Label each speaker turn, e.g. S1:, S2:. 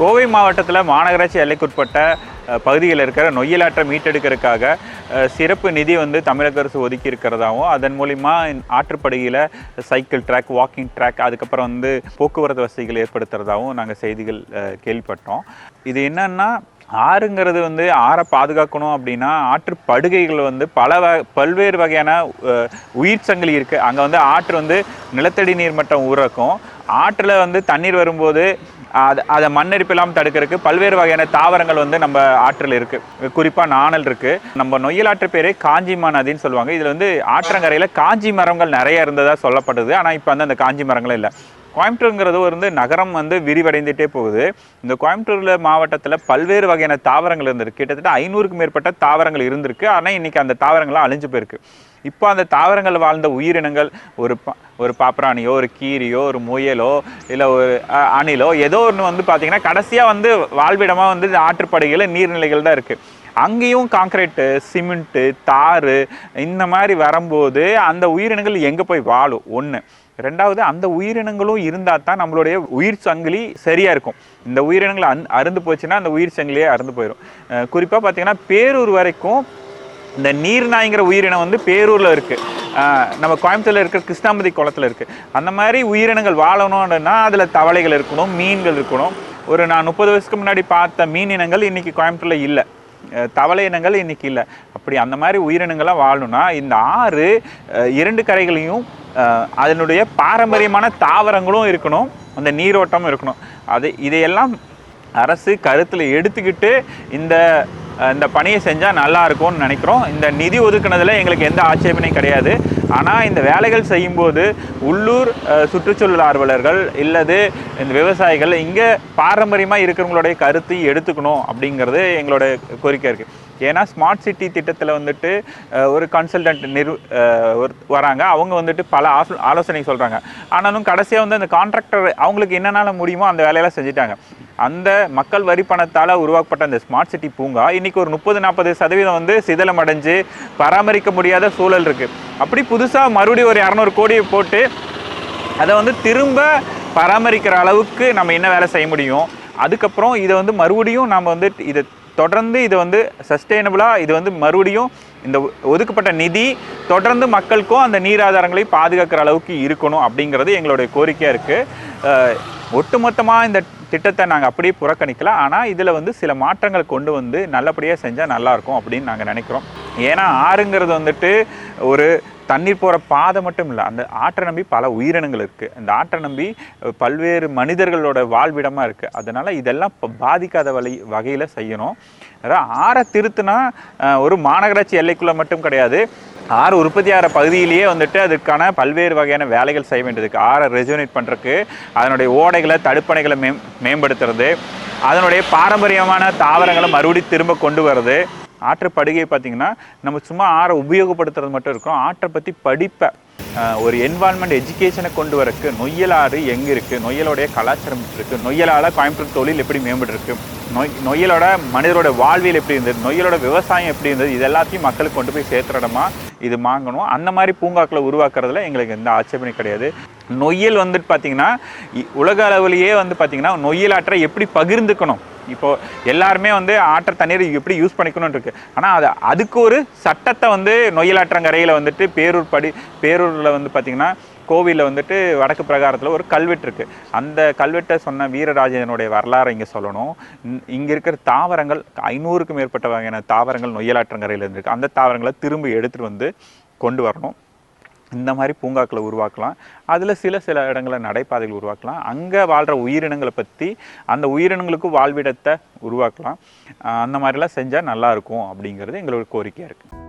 S1: கோவை மாவட்டத்தில் மாநகராட்சி எல்லைக்குட்பட்ட பகுதிகளில் இருக்கிற நொய்யலாற்றை மீட்டெடுக்கிறதுக்காக சிறப்பு நிதி வந்து தமிழக அரசு ஒதுக்கி இருக்கிறதாவும் அதன் மூலிமா ஆற்றுப்படுகையில் சைக்கிள் ட்ராக் வாக்கிங் ட்ராக் அதுக்கப்புறம் வந்து போக்குவரத்து வசதிகள் ஏற்படுத்துறதாகவும் நாங்கள் செய்திகள் கேள்விப்பட்டோம். இது என்னன்னா ஆறுங்கிறது வந்து ஆறை பாதுகாக்கணும் அப்படின்னா ஆற்று படுகைகள் வந்து பல வ பல்வேறு வகையான உயிர் சங்கிலி இருக்குது அங்கே வந்து ஆற்று வந்து நிலத்தடி நீர் மட்டம் ஊறக்கும். ஆற்றில் வந்து தண்ணீர் வரும்போது அதை அதை மண்ணரிப்பு இல்லாமல் தடுக்கிறதுக்கு பல்வேறு வகையான தாவரங்கள் வந்து நம்ம ஆற்றில் இருக்குது குறிப்பாக நாணல் இருக்குது நம்ம நொய்யலாற்று பேரே காஞ்சிமா நதின்னு சொல்லுவாங்க. இதில் வந்து ஆற்றங்கரையில் காஞ்சி மரங்கள் நிறைய இருந்ததாக சொல்லப்படுது. ஆனால் இப்போ வந்து அந்த காஞ்சி மரங்கள் இல்லை. கோயம்புத்தூருங்கிறது வந்து நகரம் வந்து விரிவடைந்துட்டே போகுது. இந்த கோயம்புத்தூரில் மாவட்டத்தில் பல்வேறு வகையான தாவரங்கள் இருந்திருக்கு. கிட்டத்தட்ட ஐநூறுக்கு மேற்பட்ட தாவரங்கள் இருந்திருக்கு. ஆனால் இன்றைக்கி அந்த தாவரங்கள்லாம் அழிஞ்சு போயிருக்கு. இப்போ அந்த தாவரங்கள் வாழ்ந்த உயிரினங்கள் ஒரு பா ஒரு பாப்பராணியோ ஒரு கீரியோ ஒரு முயலோ இல்லை ஒரு அணிலோ ஏதோ ஒன்று வந்து பார்த்தீங்கன்னா கடைசியாக வந்து வாழ்விடமாக வந்து ஆற்றுப்படுகையில் நீர்நிலைகள் தான் இருக்குது அங்கேயும் காங்கிரீட்டு சிமெண்ட்டு தாறு இந்த மாதிரி வரும்போது அந்த உயிரினங்கள் எங்கே போய் வாழும்? ஒன்று ரெண்டாவது அந்த உயிரினங்களும் இருந்தால் தான் நம்மளுடைய உயிர் சங்கிலி சரியாக இருக்கும். இந்த உயிரினங்கள் அந் அருந்து போச்சுன்னா அந்த உயிர் சங்கிலியே அருந்து போயிடும் குறிப்பாக பார்த்தீங்கன்னா பேரூர் வரைக்கும் இந்த நீர்நாய்ங்கிற உயிரினம் வந்து பேரூரில் இருக்குது நம்ம கோயம்புத்தூரில் இருக்கிற கிருஷ்ணாமதி குளத்தில் இருக்குது அந்த மாதிரி உயிரினங்கள் வாழணும்னா அதில் தவளைகள் இருக்கணும் மீன்கள் இருக்கணும். ஒரு நான் முப்பது வருஷத்துக்கு முன்னாடி பார்த்த மீன் இனங்கள் இன்றைக்கி கோயம்புத்தூரில் இல்லை. தவளை இனங்கள் இன்றைக்கி இல்லை. அப்படி அந்த மாதிரி உயிரினங்களாக வாழணும்னா இந்த ஆறு இரண்டு கரைகளையும் அதனுடைய பாரம்பரியமான தாவரங்களும் இருக்கணும். அந்த நீரோட்டமும் இருக்கணும். அது இதையெல்லாம் அரசு கருத்தில் எடுத்துக்கிட்டு இந்த இந்த பணியை செஞ்சால் நல்லா இருக்கும்னு நினைக்கிறோம். இந்த நிதி ஒதுக்குனதில் எங்களுக்கு எந்த ஆட்சேபனையும் கிடையாது. ஆனால் இந்த வேலைகள் செய்யும்போது உள்ளூர் சுற்றுச்சூழல் ஆர்வலர்கள் இல்லது இந்த விவசாயிகள் இங்கே பாரம்பரியமாக இருக்கிறவங்களுடைய கருத்தை எடுத்துக்கணும் அப்படிங்கிறது எங்களோட கோரிக்கை இருக்குது ஏன்னா ஸ்மார்ட் சிட்டி திட்டத்தில் வந்துட்டு ஒரு கன்சல்டன்ட் நிறு ஒரு வராங்க. அவங்க வந்துட்டு பல ஆசோ ஆலோசனை சொல்கிறாங்க ஆனாலும் கடைசியாக வந்து அந்த கான்ட்ராக்டர் அவங்களுக்கு என்னென்னால முடியுமோ அந்த வேலையெல்லாம் செஞ்சுட்டாங்க. அந்த மக்கள் வரி பணத்தால் உருவாக்கப்பட்ட அந்த ஸ்மார்ட் சிட்டி பூங்கா இன்றைக்கி ஒரு முப்பது நாற்பது சதவீதம் வந்து சிதலம் அடைஞ்சு பராமரிக்க முடியாத சூழல் இருக்குது அப்படி புதுசாக மறுபடியும் ஒரு இரநூறு கோடியை போட்டு அதை வந்து திரும்ப பராமரிக்கிற அளவுக்கு நம்ம என்ன வேலை செய்ய முடியும்? அதுக்கப்புறம் இதை வந்து மறுபடியும் நம்ம வந்து இதை தொடர்ந்து இது வந்து சஸ்டெயினபுளாக இது வந்து மறுபடியும் இந்த ஒ- ஒதுக்கப்பட்ட நிதி தொடர்ந்து மக்களுக்கும் அந்த நீர் ஆதாரங்களை பாதுகாக்கிற அளவுக்கு இருக்கணும் அப்படிங்கிறது எங்களுடைய கோரிக்கையாக இருக்குது ஒட்டுமொத்தமாக இந்த திட்டத்தை நாங்கள் அப்படியே புறக்கணிக்கல. ஆனால் இதில் வந்து சில மாற்றங்கள் கொண்டு வந்து நல்லபடியாக செஞ்சால் நல்லாயிருக்கும் அப்படின்னு நாங்கள் நினைக்கிறோம். ஏன்னா ஆறுங்கிறது வந்துட்டு ஒரு தண்ணீர் போகிற பாதை மட்டும் இல்லை அந்த ஆற்றை நம்பி பல உயிரினங்கள் இருக்குது அந்த ஆற்றை நம்பி பல்வேறு மனிதர்களோட வாழ்விடமாக இருக்குது அதனால் இதெல்லாம் பாதிக்காத வழி வகையில் செய்யணும். அதாவது ஆறை திருத்துனா ஒரு மாநகராட்சி எல்லைக்குள்ளே மட்டும் கிடையாது. ஆறு உற்பத்தி ஆகிற பகுதியிலேயே வந்துட்டு அதுக்கான பல்வேறு வகையான வேலைகள் செய்ய வேண்டியது இருக்குது ஆறை ரெஜுனேட் பண்ணுறதுக்கு அதனுடைய ஓடைகளை தடுப்பணைகளை மேம் மேம்படுத்துறது அதனுடைய பாரம்பரியமான தாவரங்களை மறுபடியும் திரும்ப கொண்டு வர்றது ஆற்றுப்படுகை பார்த்தீங்கன்னா நம்ம சும்மா ஆறை உபயோகப்படுத்துறது மட்டும் இருக்கும். ஆற்றை பற்றி படிப்பை ஒரு என்வால்மெண்ட் எஜுகேஷனை கொண்டு வரக்கு நொய்யலாறு எங்கே இருக்குது நொய்யலோடைய கலாச்சாரம் இருக்குது நொய்யலால் கோயம்புத்தூர் தொழில் எப்படி மேம்பட்டுருக்கு? நொய் நொய்யலோட மனிதரோட வாழ்வியல் எப்படி இருந்தது? நொய்யலோட விவசாயம் எப்படி இருந்தது? இது எல்லாத்தையும் மக்களுக்கு கொண்டு போய் சேர்த்துற இடமா இது வாங்கணும் அந்த மாதிரி பூங்காக்களை உருவாக்குறதுல எங்களுக்கு எந்த ஆட்சேபனையும் கிடையாது. நொய்யல் வந்துட்டு பார்த்தீங்கன்னா இ- உலக அளவிலேயே வந்து பார்த்திங்கன்னா நொய்யல் ஆற்றை எப்படி பகிர்ந்துக்கணும்? இப்போது எல்லாருமே வந்து ஆற்ற தண்ணீர் எப்படி யூஸ் பண்ணிக்கணும்னு இருக்குது ஆனால் அது அதுக்கு ஒரு சட்டத்தை வந்து நொய்யலாற்றங்கரையில் வந்துட்டு பேரூர் படி பேரூரில் வந்து பார்த்திங்கன்னா கோவிலில் வந்துட்டு வடக்கு பிரகாரத்தில் ஒரு கல்வெட்டு இருக்கு. அந்த கல்வெட்டை சொன்ன வீரராஜனுடைய வரலாறை இங்கே சொல்லணும். இங்கே இருக்கிற தாவரங்கள் ஐநூறுக்கும் மேற்பட்ட வகையான தாவரங்கள் நொய்யலாற்றங்கரையில் இருந்திருக்கு. அந்த தாவரங்களை திரும்ப எடுத்துகிட்டு வந்து கொண்டு வரணும். இந்த மாதிரி பூங்காக்களை உருவாக்கலாம். அதில் சில சில இடங்களில் நடைபாதைகள் உருவாக்கலாம். அங்கே வாழ்கிற உயிரினங்களை பற்றி அந்த உயிரினங்களுக்கும் வாழ்விடத்தை உருவாக்கலாம். அந்த மாதிரிலாம் செஞ்சால் நல்லாயிருக்கும் அப்படிங்கிறது எங்களோட கோரிக்கையாக இருக்குது